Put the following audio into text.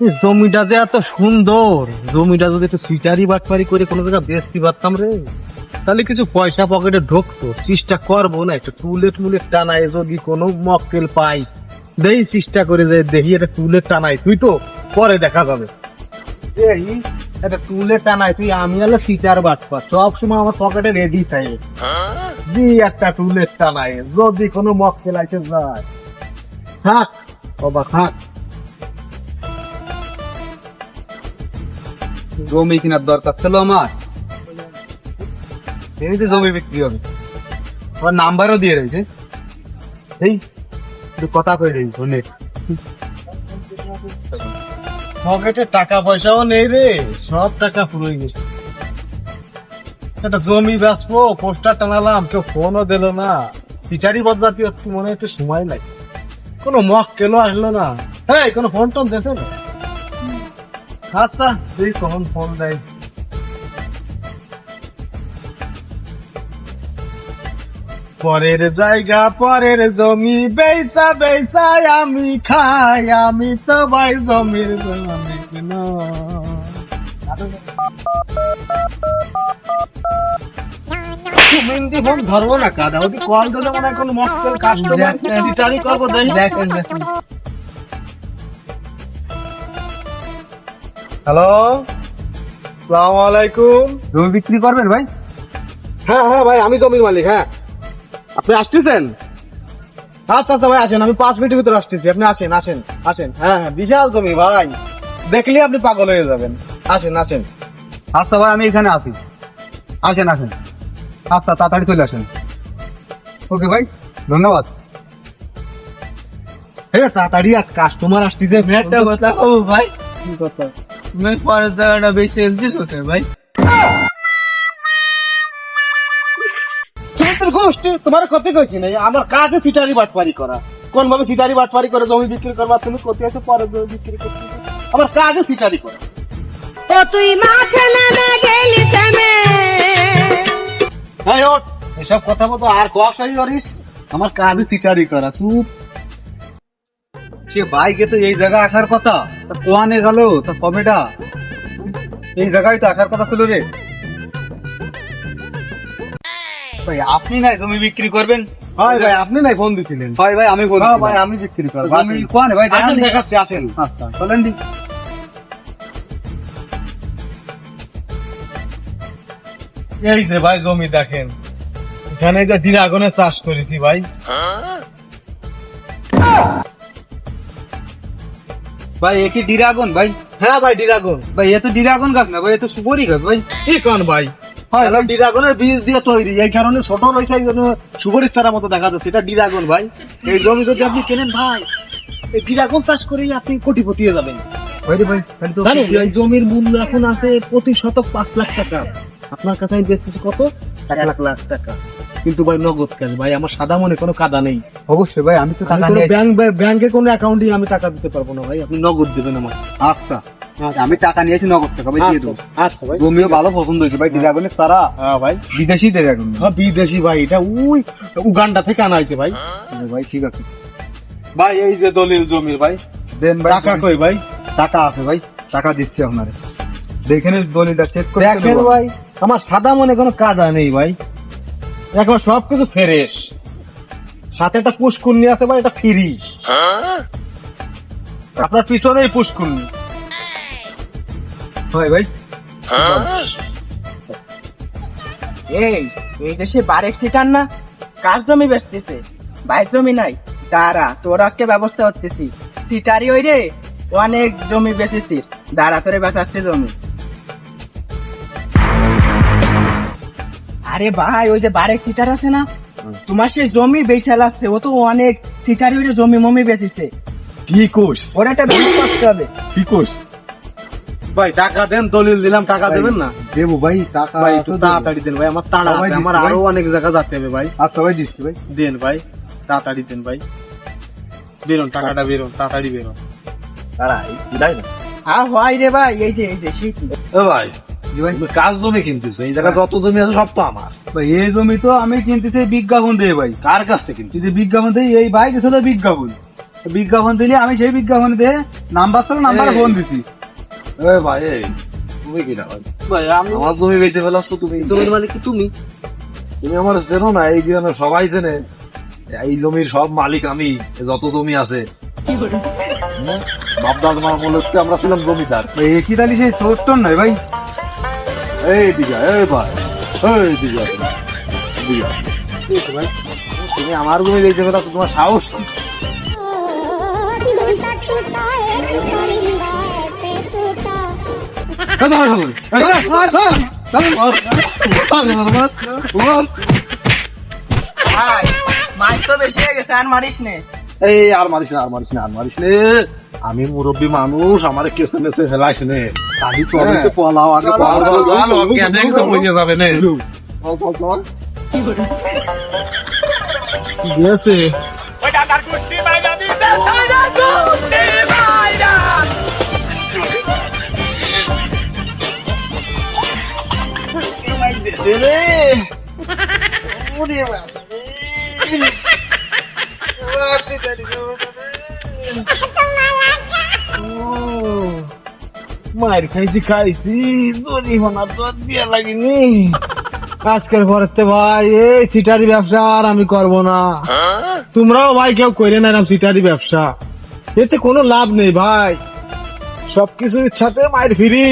জমিটা যে এত সুন্দর। জমিটা যদি একটু সিটারি বাটপারি করে কোনো জায়গায় বেচতে পারতাম রে। তাহলে কিছু পয়সা পকেটে ঢুকতো। চেষ্টা করব না, একটু টুলেট মুলেট টানায় যদি কোনো মক্কেল পাই। দেই চেষ্টা করে যে দেখি একটা টুলেট টানাই তুই তো পরে দেখা যাবে। এই একটা টুলেট টানাই তুই আমি হলে সিটার বাটপা সব সময় আমার পকেটে রেডি থাকে। দি একটা টুলেট টানাই যদি কোনো মক্কেল আইতে যায়। থাক বাবা থাক। জমি কেনার দরকার ছিল আমার। এমনিতে জমি বিক্রি হবে। আমার নাম্বারও দিয়ে রয়েছে। এই কথা কই রে শুনে পকেটে টাকা পয়সাও নেই রে, সব টাকা ফুরোই গেছে। একটা জমি বেচবো, পোস্টার টানালাম, কেউ ফোনও দিল না। বজাতি একটু মনে একটু সময় লাগে। কোনো মক কেলো আসলো না। হ্যাঁ কোনো ফোন টোন দেছে না? আচ্ছা তুই কখন ফোন দেয়? পরের জায়গা পরের জমি বেসা বেসা আমি খাই আমি তো ভাই জমির। সুমিন্দি ফোন ধরবো না কাদা। ওদি কল দিলে মনে হয় কোনো কাস্টমার সিটারি করব দেখি। হ্যালো সালাম আলাইকুম জমি বিক্রি করবেন ভাই? হ্যাঁ হ্যাঁ ভাই আমি জমির মালিক হ্যাঁ। আপনি আসতেছেন? আচ্ছা আচ্ছা ভাই আসেন আমি পাঁচ মিনিটের ভিতরে আসতেছি। আপনি আসেন আসেন আসেন। হ্যাঁ হ্যাঁ বিশাল জমি ভাই। দেখলে আপনি পাগল হয়ে যাবেন। আসেন আসেন। আচ্ছা ভাই আমি এখানে আছি। আসেন আসেন। আচ্ছা তাড়াতাড়ি চলে আসেন। ওকে ভাই ধন্যবাদ। হ্যাঁ তাড়াতাড়ি আর কাস্টমার আসতেছে একটা কথা? গোষ্ঠী তোমার ক্ষতি কইছি নাই আমার কাজে সিটারি বাটপারি করা। কোন ভাবে সিটারি বাটপারি করে জমি বিক্রি করবা তুমি কোথায় আছো পরে জমি বিক্রি করতে আমার কাজে সিটারি করা। ও তুই মাঠে নেমে গেলি হ্যাঁ ওঠ এসব কথা মতো আর কষাই করিস। আমার কাজে সিটারি করা চুপ। সে বাইকে তো এই জায়গায় আসার কথা। তা কোয়ানে গেল? তা কবেটা? এই জায়গায় তো আসার কথা ছিল রে ভাই আপনি নাই জমি বিক্রি করবেন? ভাই ভাই আপনি নাই ফোন দিছিলেন। ভাই ভাই আমি বলছি হ্যাঁ ভাই আমি বিক্রি করব। জমি কোয়ানে? ভাই দেখান দেখাচ্ছি আসেন। আচ্ছা চলেন দি। এই যে ভাই জমি দেখেন। এখানে যে ড্রাগনের চাষ করেছি ভাই। ভাই এ কি ডিরাগন ভাই? হ্যাঁ ভাই ড্রাগন। ভাই এ তো ডিরাগন গাছ না ভাই এ তো সুপরি গাছ ভাই। কি কন ভাই? হয়। ড্রাগনের বীজ দিয়ে তৈরি এই কারণে ছোট রয়েছে এই জন্য সুপরিস্তার মতো দেখা যাচ্ছে এটা ড্রাগন ভাই। এই জমি যদি আপনি কেনেন ভাই এই ড্রাগন চাষ করেই আপনি কোটিপতি হয়ে যাবেন। এই জমির মূল্য এখন আছে প্রতি শতক পাঁচ লাখ টাকা। আপনার কাছে আমি বেচতেছি কত? এক লাখ লাখ টাকা। কিন্তু ভাই নগদ কাজ ভাই আমার সাদা মনে কোনো কাদা নেই। অবশ্যই ভাই আমি তো টাকা নিয়ে ব্যাংক ব্যাংকে কোনো অ্যাকাউন্টে আমি টাকা দিতে পারব না ভাই আপনি নগদ দিবেন আমার আচ্ছা আমি টাকা নিয়েছি নগদ টাকা ভাই দিয়ে দেবো। আচ্ছা ভাই। জমিও ভালো পছন্দ হয়েছে ভাই ড্রাগনের সারা। হ্যাঁ ভাই। বিদেশি ড্রাগন হ্যাঁ বিদেশি ভাই এটা উই উগান্ডা থেকে আনা হয়েছে ভাই। ভাই ঠিক আছে। ভাই এই যে দলিল জমির ভাই দেন ভাই টাকা কই ভাই? টাকা আছে ভাই টাকা দিচ্ছি আপনারে। দেখেন দলিলটা চেক করে দেখেন ভাই আমার সাদা মনে কোনো কাদা নেই ভাই। এখন সবকিছু ফ্রেশ। সাথে একটা পুষ্কুন্নি আছে ভাই, এটা ফ্রি। আপনার পিছনেই পুষ্কুন্নি। হয় ভাই। এই এই যে সে বারেক সিটার না, কার জমি বেচতেছে? ভাই জমি নাই। দাঁড়া, তোর আজকে ব্যবস্থা করতেছি। সিটারি ওই রে, অনেক জমি বেচেছি। দাঁড়া, তোরে বেচাচ্ছে জমি। আরে ভাই, ওই যে বারেক সিটার আছে না তোমার সেই জমি বেচে লাগছে ও তো অনেক সিটারি ওই যে জমি মমি বেচেছে। কি কোষ? ওর একটা বিল করতে হবে। কি কোষ? ভাই টাকা দেন দলিল দিলাম টাকা দেবেন না? দেবো ভাই টাকা ভাই একটু তাড়াতাড়ি দেন ভাই আমার তাড়া আছে, আমার আরও অনেক জায়গা যেতে হবে ভাই। আচ্ছা ভাই দিচ্ছি ভাই। দেন ভাই তাড়াতাড়ি দেন ভাই। বেরোন টাকাটা বেরোন তাড়াতাড়ি বেরোন। হ্যাঁ হয় রে ভাই এই যে এই যে ও ভাই কাজ জমি কিনতেছো? এই জায়গা যত জমি আছে সব তো আমার। ভাই এই জমি তো আমি কিনতেছি বিজ্ঞাপন দিয়ে ভাই। কার কাছ থেকে কিনতে তুই যে বিজ্ঞাপন দিয়ে এই বাইক আছে বিজ্ঞাপন। বিজ্ঞাপন দিলি আমি সেই বিজ্ঞাপন দিয়ে নাম্বার তো নাম্বারে। ফোন দিছি। এ ভাই তুমি কি না ভাই? ভাই আমি আমার জমি বেঁচে ফেলাচ্ছ তুমি। জমির মালিক কি তুমি? তুমি আমার চেনো না এই গ্রামে সবাই চেনে। এই জমির সব মালিক আমি যত জমি আছে। বাপদাদ মা মনে আমরা ছিলাম জমিদার। এ কি তাহলে সেই ছোট্ট নয় ভাই। এই দিঘা, এই ভাই, এই দিঘা। দিঘা। তুমি আমার রুমে দেখছ না তোমার সাহস। মাইক তো বেশি হয়ে গেছে, আর মারিস নে। এই আর মারিস না আর মারিস না আর মারিস নে আমি মুরব্বী মানুষ আমার কেসে মেসে ফেলাইস নে আমি চলতে পলাও আগে চলো, পলাও, মায়ের খাইছি খাইছি। যদি হোনা তো দিয়ে লাগিনি। আজকের পরেতে ভাই, এই সিটারি ব্যবসা আর আমি করব না। তোমরাও ভাই কেউ করে না এরকম সিটারি ব্যবসা। এতে কোনো লাভ নেই ভাই। সবকিছুর সাথে মায়ের ফিরি।